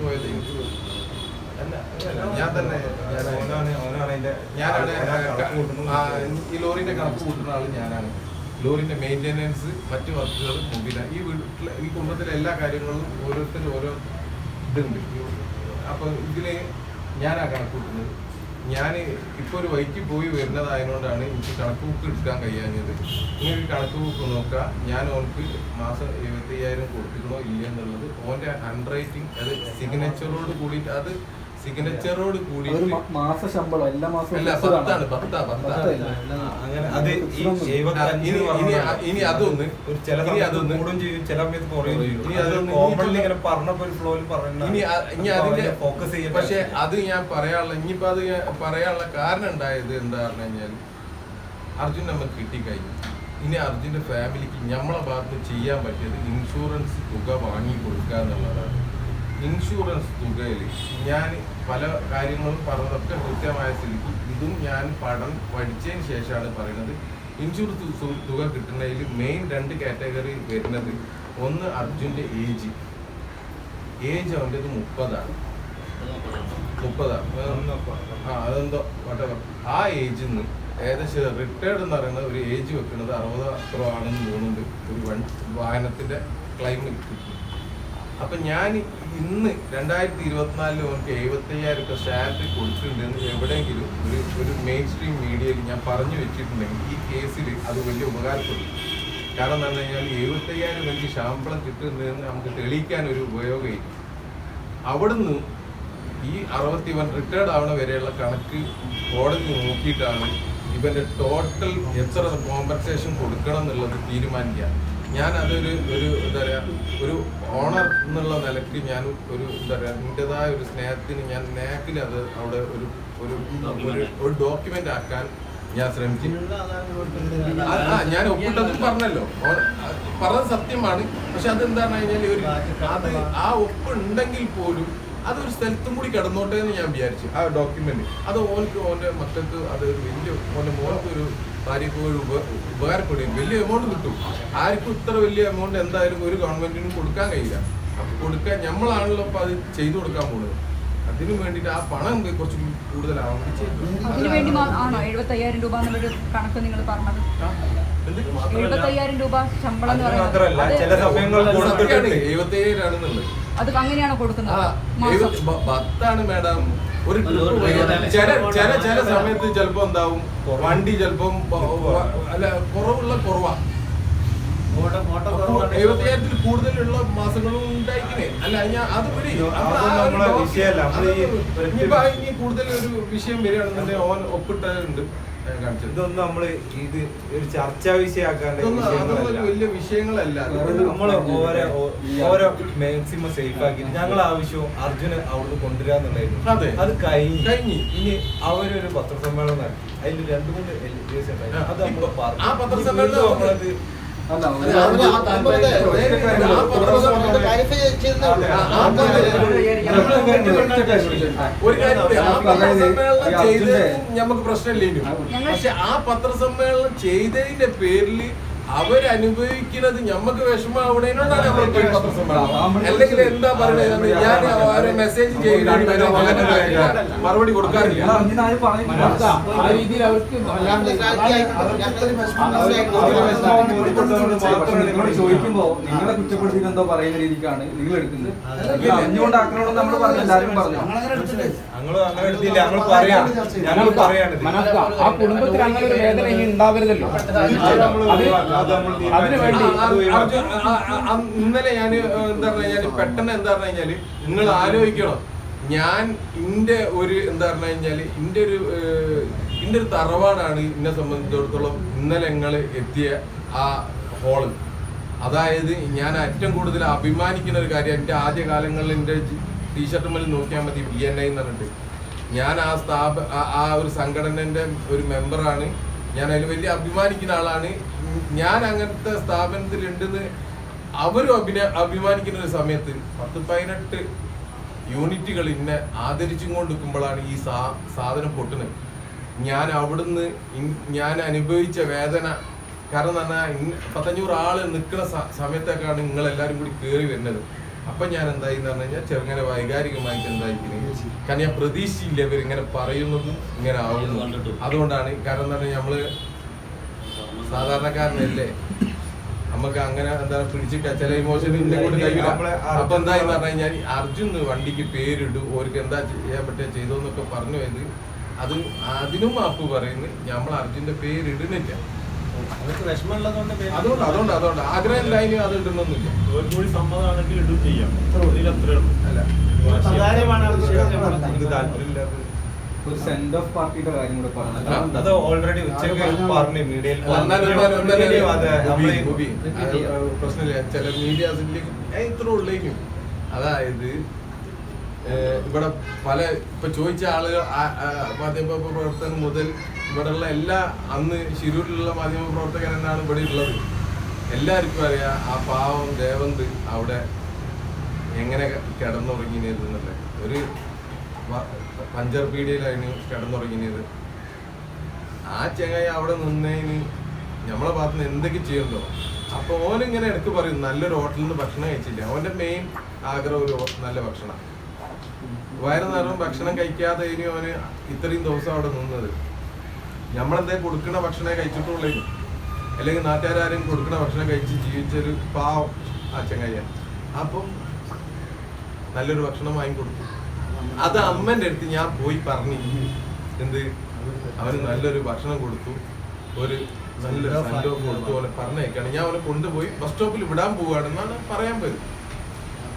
പോയത് എനിക്ക് ഞാൻ തന്നെ ഞാനാണ് ഈ ലോറിന്റെ കണക്ക് കൂട്ടുന്ന ആൾ ഞാനാണ് ലോറിന്റെ മെയിന്റെനൻസ് മറ്റു വർക്കുകൾ മുമ്പിലാണ് ഈ വീട്ടിലെ ഈ കുടുംബത്തിലെ എല്ലാ കാര്യങ്ങളും ഓരോരുത്തരും ഓരോ ഇതുണ്ട് അപ്പൊ ഇതിനെ ഞാനാണ് കണക്ക് കൂട്ടുന്നത്. ഞാൻ ഇപ്പോൾ ഒരു വഴിക്ക് പോയി വരുന്നതായതുകൊണ്ടാണ് എനിക്ക് കണക്ക് ബുക്ക് എടുക്കാൻ കഴിയാഞ്ഞത്. ഇങ്ങനെ കണക്ക് ബുക്ക് നോക്കാം ഞാൻ ഓൾക്ക് മാസം എഴുപത്തി അയ്യായിരം കൊടുത്തിക്കണോ ഇല്ല എന്നുള്ളത്. ഓന്റെ ഹാൻഡ് റൈറ്റിംഗ് അത് സിഗ്നേച്ചറോട് കൂടിയിട്ട് അത് സിഗ്നേച്ചറോട് ഒരു കൂടിയിട്ട് മ- മാസ ശമ്പളം എല്ലാ മാസവും അല്ല fixed ആണ്. പത്താണ് പത്താ. പത്താ പത്തല്ല. അങ്ങനെ അത് ഈ എഴുപത്തി ഇനി- ഇനി അതൊന്ന് ഒരു ചില ഇനി സമയത്ത് അതൊന്ന് കൂടും ചെയ്യും ചില സമയത്ത് കുറയും ചെയ്യും. ഇനി അതൊന്ന് കോമൺലി ഇങ്ങനെ പറഞ്ഞപ്പോ ഒരു ഫ്ലോയിൽ ഇനി അ- ഇനി അതിന്റെ ഫോക്കസ് ചെയ്യാൻ പക്ഷെ അത് ഞാൻ പറയാനുള്ള ഇനിയിപ്പോ അത് ഞാൻ പറയാനുള്ള കാരണം ഉണ്ടായത് എന്താ പറഞ്ഞു കഴിഞ്ഞാൽ അർജുൻ നമുക്ക് കിട്ടിക്കഴിഞ്ഞു. ഇനി അർജുന്റെ ഫാമിലിക്ക് നമ്മളെ ഭാഗത്ത് ചെയ്യാൻ പറ്റിയത് ഇൻഷുറൻസ് തുക വാങ്ങി കൊടുക്കുക എന്നുള്ളതാണ് ഇൻഷുറൻസ് തുകയിൽ ഞാൻ പല കാര്യങ്ങളും പറഞ്ഞതൊക്കെ കൃത്യമായ സ്ഥിതിക്ക് ഇതും ഞാൻ പടം പഠിച്ചതിന് ശേഷമാണ് പറയുന്നത്. ഇൻഷുറൻസ് തുക കിട്ടുന്നതിൽ മെയിൻ രണ്ട് കാറ്റഗറി വരുന്നത് ഒന്ന് അർജുന്റെ ഏജ് ഏജ് അവന്റെത് മുപ്പതാണ്. മുപ്പതാണ്. ആ അതെന്തോ വട്ടവർ ആ ഏജിൽ നിന്ന് ഏകദേശം റിട്ടയർഡ് എന്ന് പറയുന്ന ഒരു ഏജ് വെക്കുന്നത് അറുപത് അത്ര ആണെന്ന് തോന്നുന്നുണ്ട്. ഒരു വൺ വാഹനത്തിന്റെ ക്ലൈമിൽ അപ്പൊ ഞാൻ ഇന്ന് രണ്ടായിരത്തി ഇരുപത്തിനാലിൽ ഓർക്ക് എഴുപത്തി അയ്യായിരം രൂപ സാലറി കൊടുത്തിട്ടുണ്ടെന്ന് എവിടെയെങ്കിലും ഒരു ഒരു മെയിൻ സ്ട്രീം മീഡിയയിൽ ഞാൻ പറഞ്ഞു വെച്ചിട്ടുണ്ടെങ്കിൽ ഈ കേസിൽ അത് വലിയ ഉപകാരപ്പെടും. കാരണം എന്ന് പറഞ്ഞു കഴിഞ്ഞാൽ എഴുപത്തി അയ്യായിരം എനിക്ക് ശമ്പളം കിട്ടുന്നതെന്ന് നമുക്ക് തെളിയിക്കാൻ ഒരു ഉപയോഗമില്ല. അവിടുന്ന് ഈ അറുപത്തി വൺ റിട്ടയർഡ് ആവണ വരെയുള്ള കണക്ക് കോടതി നോക്കിയിട്ടാണ് ഇവന്റെ ടോട്ടൽ എത്ര കോമ്പൻസേഷൻ കൊടുക്കണം എന്നുള്ളത് തീരുമാനിക്കുക. ഞാൻ അതൊരു ഒരു എന്താ പറയാ ഒരു ഓണർ എന്നുള്ള നിലയ്ക്ക് ഞാൻ ഒരു എന്താ പറയാ എന്റെതായ ഒരു സ്നേഹത്തിന് ഞാൻ നേക്കിൽ അത് അവിടെ ഒരു ഒരു ഒരു- ഡോക്യുമെന്റ് ആക്കാൻ ഞാൻ ശ്രമിച്ചു. ആ, ഞാൻ ഒപ്പിട്ടതും പറഞ്ഞല്ലോ. പറഞ്ഞത് സത്യമാണ്. പക്ഷെ അതെന്താണെന്ന് കഴിഞ്ഞാൽ ഒരു അത് ആ ഒപ്പ് ഉണ്ടെങ്കിൽ പോലും അതൊരു സ്ഥലത്തും കൂടി കിടന്നോട്ടെ എന്ന് ഞാൻ വിചാരിച്ചു. ആ ഡോക്യുമെന്റ് അത് ഓനക്ക് ഓന്റെ മക്കൾക്ക് അത് വലിയ ഓന്റെ മോൾക്ക് ഒരു ഭാര്യക്ക് ഒരു ഉപ- ഉപകാരപ്പെടുകയും വലിയ എമൗണ്ട് കിട്ടും. ആർക്കും ഇത്ര വലിയ എമൗണ്ട് എന്തായാലും ഒരു ഗവൺമെന്റിനും കൊടുക്കാൻ കഴിയില്ല. അപ്പൊ കൊടുക്കാൻ നമ്മളാണല്ലോ ഇപ്പൊ അത് ചെയ്തു കൊടുക്കാൻ പോകുന്നത് അതിനു വേണ്ടിയിട്ട് ആ പണം കുറച്ച് കൂടുതലാവണം? അതിനു വേണ്ടി മാ- ആണോ? എഴുപത്തി അയ്യായിരം രൂപ എന്നുള്ളൊരു കണക്ക് നിങ്ങൾ പറഞ്ഞത്. രൂപ ശമ്പളം എന്ന് പറയുന്നത്. അത് അങ്ങനെയാണോ കൊടുക്കുന്നത്. പത്താണ് മാഡം ഒരു ചില ചില ചില സമയത്ത് ചിലപ്പോ എന്താവും? വണ്ടി ചിലപ്പം അല്ല കുറവുള്ള കുറവാ. എഴുപത്തിയായിരത്തിൽ കൂടുതലുള്ള മാസങ്ങളും ഉണ്ടായിക്കണേ അല്ല ഞാൻ അത് അത് ഇനി കൂടുതൽ ഒരു വിഷയം വരികയാണെന്നുണ്ടെങ്കിൽ ഓൻ ഒപ്പിട്ടുണ്ട് ഇതൊന്നും നമ്മൾ ഇത് ഒരു ചർച്ചാ വിഷയമാക്കാണ്ട് വലിയ വിഷയങ്ങളല്ല. നമ്മൾ ഓരോ ഓരോ മാക്സിമം സേഫ് ആക്കി ഞങ്ങൾ ആവശ്യവും അർജുന് അവിടുന്ന് കൊണ്ടുവരാന്നുണ്ടായിരുന്നു അതെ. അത് കഴിഞ്ഞു. കഴിഞ്ഞു. ഇനി അവരൊരു പത്രസമ്മേളനം നടത്തി. അതിൽ രണ്ടു മൂന്ന് എലിഗേഷൻ ഉണ്ടായിരുന്നു അത് നമ്മൾ പറഞ്ഞു. ആ പത്രസമ്മേളനം ഒരു- കാര്യം കൂടി, ആ പത്രസമ്മേളനം ചെയ്തതും നമുക്ക് പ്രശ്നമില്ലേനു ഞങ്ങൾ- പക്ഷെ ആ പത്രസമ്മേളനം ചെയ്തതിന്റെ പേരിൽ അവരനുഭവിക്കുന്നത് ഞമ്മക്ക് വിഷമാവണേനോടാണ് നമ്മൾ പോയി പത്രസമ്മേളനം അല്ലെങ്കിൽ എന്താ പറയുന്നത് ഞാൻ മെസ്സേജ് മറുപടി കൊടുക്കാറില്ല. ആ രീതിയിൽ അവർക്ക് ചോദിക്കുമ്പോ നിങ്ങളെ കുറ്റപ്പെടുത്തി എന്തോ പറയുന്ന രീതിക്കാണ് നിങ്ങൾ എടുക്കുന്നത് അറിഞ്ഞുകൊണ്ട് ആക്കണമെന്ന് നമ്മൾ പറഞ്ഞു എല്ലാവരും പറഞ്ഞു ഞങ്ങൾ പറയാം ആ കുടുംബത്തിൽ അങ്ങനെ ഒരു വേദന ഇനി ഉണ്ടാവരുതല്ലോ അത് അത് അതിനു വേണ്ടി ആ, ആ, അർജുൻ, ആ, ആ, ആ, ഇന്നലെ ഞാൻ എന്താ പറഞ്ഞു കഴിഞ്ഞാൽ പെട്ടെന്ന് എന്താ പറഞ്ഞു കഴിഞ്ഞാൽ നിങ്ങൾ ആലോചിക്കണം. ഞാൻ ഇന്റെ ഒരു എന്താ പറഞ്ഞു കഴിഞ്ഞാൽ ഇന്റെ ഒരു ഇന്റെ ഒരു തറവാടാണ് എന്നെ സംബന്ധിച്ചിടത്തോളം ഇന്നലെ ഞങ്ങൾ എത്തിയ ആ ഹോൾ. അതായത് ഞാൻ ഏറ്റവും കൂടുതൽ അഭിമാനിക്കുന്ന ഒരു കാര്യം എന്റെ ആദ്യ കാലങ്ങളിൽ എന്റെ ടീഷർട്ട് മേൽ നോക്കിയാൽ മതി ബി എൻ ഐ എന്ന് പറഞ്ഞിട്ട്. ഞാൻ ആ സ്ഥാപ ആ- ഒരു സംഘടനന്റെ ഒരു മെമ്പറാണ് ഞാൻ അതിൽ വലിയ അഭിമാനിക്കുന്ന ആളാണ്. ഞാൻ അങ്ങനത്തെ സ്ഥാപനത്തിൽ ഉണ്ടെന്ന് അവരും അഭിന അഭിമാനിക്കുന്ന ഒരു സമയത്ത് പത്ത് പതിനെട്ട് യൂണിറ്റുകൾ ഇന്നെ ആദരിച്ചും കൊണ്ട് നിൽക്കുമ്പോഴാണ് ഈ സാ സാധനം പൊട്ടുന്നത്. ഞാൻ അവിടുന്ന് ഞാൻ അനുഭവിച്ച വേദന. കാരണം എന്ന് പറഞ്ഞാൽ പത്തഞ്ഞൂറ് ആൾ നിൽക്കുന്ന സമയത്തേക്കാണ് നിങ്ങൾ എല്ലാവരും കൂടി കയറി വരുന്നത്. അപ്പൊ ഞാൻ എന്തായി എന്ന് പറഞ്ഞു കഴിഞ്ഞാൽ ചെറുങ്ങനെ വൈകാരികമായിട്ട് എന്തായിരിക്കും കാരണം ഞാൻ പ്രതീക്ഷയില്ല ഇവർ ഇങ്ങനെ പറയുന്നതും ഇങ്ങനെ ആവുന്നതും. അതുകൊണ്ടാണ് കാരണം എന്താ പറഞ്ഞാൽ നമ്മൾ സാധാരണക്കാരനല്ലേ? നമുക്ക് അങ്ങനെ എന്താ പിടിച്ചിട്ട് ചില ഇമോഷൻ അപ്പൊ എന്താ പറഞ്ഞു കഴിഞ്ഞാൽ അർജുൻ വണ്ടിക്ക് പേരിടും ഓർക്ക് എന്താ ചെയ്യാൻ പറ്റുക ചെയ്തോന്നൊക്കെ പറഞ്ഞു പോയത് അത് അതിനും മാപ്പ് പറയുന്നു നമ്മൾ അർജുന്റെ പേരിടുന്നില്ല അതുകൊണ്ട് അതുകൊണ്ട് അതുകൊണ്ട്. ആഗ്രഹം ഇല്ലായിരുന്നു അത് കൂടി സമ്മതമാണെങ്കിൽ ഇടും ചെയ്യാം. അല്ല. താല്പര്യമില്ലാത്ത ഒരു സെൻഡ് ഓഫ് പാർട്ടിയുടെ കാര്യം കൂടെ പറഞ്ഞു അത് ഓൾറെഡി ഉച്ചയ്ക്ക് പറഞ്ഞു മീഡിയയിൽ പ്രശ്നമില്ല. ചില മീഡിയാസിലേക്ക് ഇത്ര ഉള്ളേക്കും. അതായത് ഇവിടെ പല ഇപ്പൊ ചോദിച്ച ആളുകൾ മാധ്യമ പ്രവർത്തകൻ മുതൽ ഇവിടെയുള്ള എല്ലാ അന്ന് ശിരൂരിലുള്ള മാധ്യമ പ്രവർത്തകൻ എന്നാണ് ഇവിടെ ഉള്ളത്. എല്ലാവർക്കും അറിയാം ആ പാവം ദേവന്ത് അവിടെ എങ്ങനെ കിടന്നുറങ്ങിയത് ഒരു പഞ്ചർ പീടികയിലായിരുന്നു കിടന്നുറങ്ങിയത്. ആ ചെങ്ങായ അവിടെ നിന്നതിന് നമ്മളെ ഭാഗത്ത് നിന്ന് എന്തൊക്കെ ചെയ്യണ്ടോ അപ്പൊ ഓൻ ഇങ്ങനെ ഇടയ്ക്ക് പറയും നല്ലൊരു ഹോട്ടലിൽ നിന്ന് ഭക്ഷണം കഴിച്ചില്ല. അവന്റെ മെയിൻ ആഗ്രഹം ഒരു നല്ല ഭക്ഷണം. വയറ് നിറവും ഭക്ഷണം കഴിക്കാതെ ഇനി അവന് ഇത്രയും ദിവസം അവിടെ നിന്നത്. നമ്മളെന്തേ കൊടുക്കണ ഭക്ഷണം കഴിച്ചിട്ടുള്ളൂ അല്ലെങ്കിൽ നാട്ടുകാരും കൊടുക്കണ ഭക്ഷണം കഴിച്ച് ജീവിച്ചൊരു പാവം ആ ചെങ്ങയ്യ അപ്പം നല്ലൊരു ഭക്ഷണം വാങ്ങിക്കൊടുത്തു. അത് അമ്മന്റെ അടുത്ത് ഞാൻ പോയി പറഞ്ഞു. എന്ത്? അവന് നല്ലൊരു ഭക്ഷണം കൊടുത്തു. ഒരു നല്ലൊരു സെൻഡ് ഓഫ് കൊടുത്തു പോലെ പറഞ്ഞേക്കാണ്. ഞാൻ അവനെ കൊണ്ടുപോയി ബസ് സ്റ്റോപ്പിൽ വിടാൻ പോവുകയാണെന്നാണ് പറയാൻ പറ്റും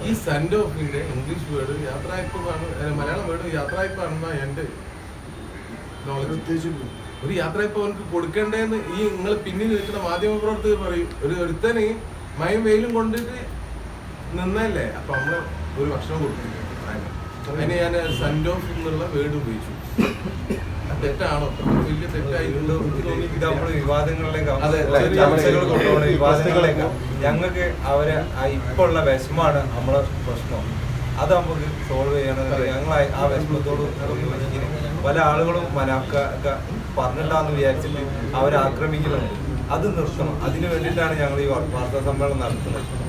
ഈ സെൻഡ് ഓഫിന്റെ ഇംഗ്ലീഷ് വേർഡ് യാത്രായ്പാണ് മലയാളം വേർഡ് യാത്രായ്പാണെന്നാണ് എന്റെ നോളജ് ഒരു യാത്രയപ്പ് അവർക്ക് കൊടുക്കേണ്ടതെന്ന് ഈ നിങ്ങൾ പിന്നിൽ നിൽക്കുന്ന മാധ്യമ പ്രവർത്തകർ പറയും. ഒരു ഒരുത്തന് മയം വെയിലും കൊണ്ടിട്ട് നിന്നല്ലേ? അപ്പൊ നമ്മൾ ഒരു ഭക്ഷണം കൊടുക്കും അതിന് ഞാൻ സെൻഡ് ഓഫ് എന്നുള്ള വേർഡ് ഉപയോഗിച്ചു. തെറ്റാണോ? വലിയ തെറ്റായിട്ടുണ്ടോ ഇത് നമ്മൾ വിവാദങ്ങളിലേക്ക് ഞങ്ങൾക്ക് അവരെ ഇപ്പൊ ഉള്ള വിഷമാണ് നമ്മളെ പ്രശ്നം. അത് നമുക്ക് സോൾവ് ചെയ്യണമെങ്കിൽ ഞങ്ങൾ ആ- വിഷമത്തോട് പല ആളുകളും മനാക്ക പറഞ്ഞിട്ടാന്ന് വിചാരിച്ചിട്ട് അവരെ ആക്രമിക്കുന്നുണ്ട് അത് നിർത്തണം. അതിനു വേണ്ടിയിട്ടാണ് ഞങ്ങൾ ഈ വാർ- വാർത്താ സമ്മേളനം നടത്തുന്നത്.